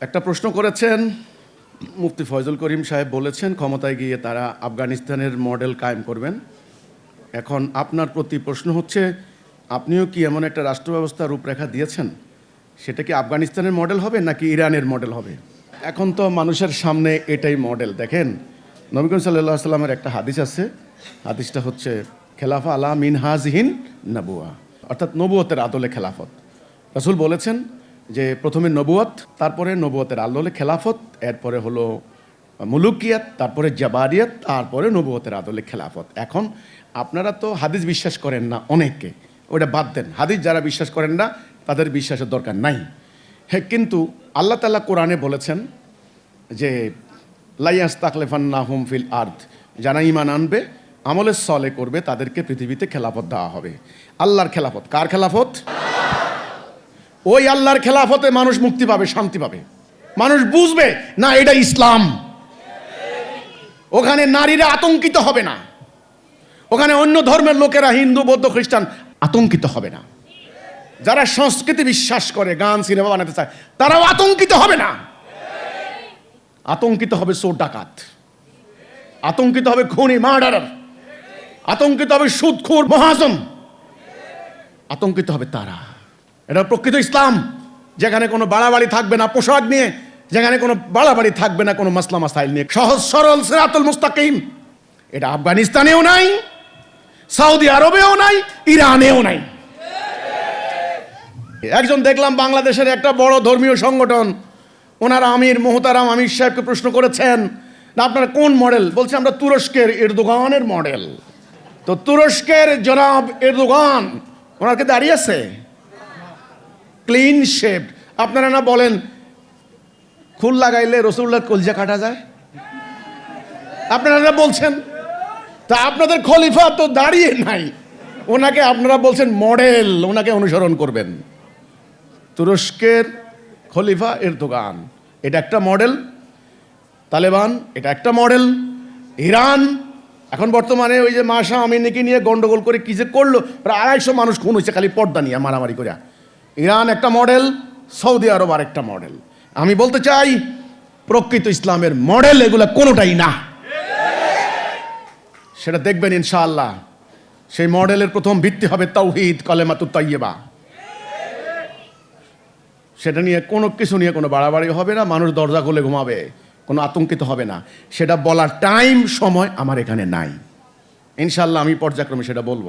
একটা প্রশ্ন করেছেন, মুফতি ফয়জুল করিম সাহেব বলেছেন, ক্ষমতায় গিয়ে তারা আফগানিস্তানের মডেল কায়েম করবেন। এখন আপনার প্রতি প্রশ্ন হচ্ছে, আপনিও কি এমন একটা রাষ্ট্র ব্যবস্থার রূপরেখা দিয়েছেন? সেটা কি আফগানিস্তানের মডেল হবে নাকি ইরানের মডেল হবে? এখন তো মানুষের সামনে এটাই মডেল, দেখেন। নবীন সাল্লাহ সাল্লামের একটা হাদিস আছে, হাদিসটা হচ্ছে, খেলাফা আলা মিন হাজহিন নবুয়া। অর্থাৎ নবুয়তের আদলে খেলাফত। রাসূল বলেছেন যে প্রথমে নবুয়ত তারপরে নবুয়তের আদলে খেলাফত, এরপরে হলো মুলুকিয়াত, তারপরে জাবারিয়াত, তারপরে নবুয়তের আদলে খেলাফত। এখন আপনারা তো হাদিস বিশ্বাস করেন না অনেকে ওটা বাদ দেন। হাদিস যারা বিশ্বাস করেন না, তাদের বিশ্বাসের দরকার নাই। হ্যাঁ কিন্তু আল্লাহ তাল্লাহ কোরআনে বলেছেন যে লাইয়াস তাকলেফান্না হুম ফিল আর্থ যারা ইমান আনবে আমলের সলে করবে, তাদেরকে পৃথিবীতে খেলাফত দেওয়া হবে। আল্লাহর খেলাফত, কার খেলাফত? ওই আল্লাহর খেলাফতে মানুষ মুক্তি পাবে, শান্তি পাবে। মানুষ বুঝবে, না, এটা ইসলাম। ওখানে নারীরা আতঙ্কিত হবে না। ওখানে অন্য ধর্মের লোকেরা, হিন্দু, বৌদ্ধ, খ্রিস্টান আতঙ্কিত হবে না। যারা সংস্কৃতি বিশ্বাস করে, গান, সিনেমা বানাতে চায়, তারাও আতঙ্কিত হবে না। আতঙ্কিত হবে চোর, ডাকাত। আতঙ্কিত হবে খুনি, মার্ডারার। আতঙ্কিত হবে সুদখোর, মহাজন। আতঙ্কিত হবে তারা। এটা প্রকৃত ইসলাম। যেখানে কোনো বাড়াবাড়ি থাকবে না পোশাক নিয়ে, যেখানে কোনো বাড়াবাড়ি থাকবে না কোনো মাসলা মাসাইল নিয়ে। সহজ, সরল সিরাতুল মুস্তাকিম। এটা আফগানিস্তানেও নাই, সৌদি আরবেও নাই, ইরানেও নাই। একজন দেখলাম বাংলাদেশের একটা বড় ধর্মীয় সংগঠন, ওনারা আমির মোহতারাম আমির সাহেবকে প্রশ্ন করেছেন আপনারা কোন মডেল? বলছে, আমরা তুরস্কের এরদোগানের মডেল। তো তুরস্কের জনাব এরদোগান ওনাকে দাঁড়িয়ে আছে? ক্লিন শেপ আপনারা না বলেন, খুল লাগাইলে রসুল্লাহ কলজা কাটা যায়? আপনারা না বলছেন? তা আপনাদের খলিফা তো দাঁড়িয়ে নাই। ওনাকে আপনারা বলছেন মডেল, ওনাকে অনুসরণ করবেন। তুরস্কের খলিফা এরদোগান, এটা একটা মডেল। তালেবান, এটা একটা মডেল। ইরান, এখন বর্তমানে ওই যে মাসা আমিনীকে নিয়ে গন্ডগোল করে কি যে করল, প্রায় আড়াইশো মানুষ খুন হয়েছে, খালি পর্দা নিয়ে, মারামারি করে ইরান একটা মডেল, সৌদি আরব আর একটা মডেল। আমি বলতে চাই, প্রকৃত ইসলামের মডেল এগুলো কোনোটাই না। সেটা দেখবেন ইনশাআল্লাহ, সেই মডেলের প্রথম ভিত্তি হবে তাওহিদ কলেমাতু তাইয়েবা সেটা নিয়ে কোনো কিছু নিয়ে কোনো বাড়াবাড়ি হবে না, মানুষ দরজা খুলে ঘুমাবে, কোনো আতঙ্কিত হবে না। সেটা বলার টাইম সময় আমার এখানে নাই। ইনশাল্লাহ আমি পর্যায়ক্রমে সেটা বলব।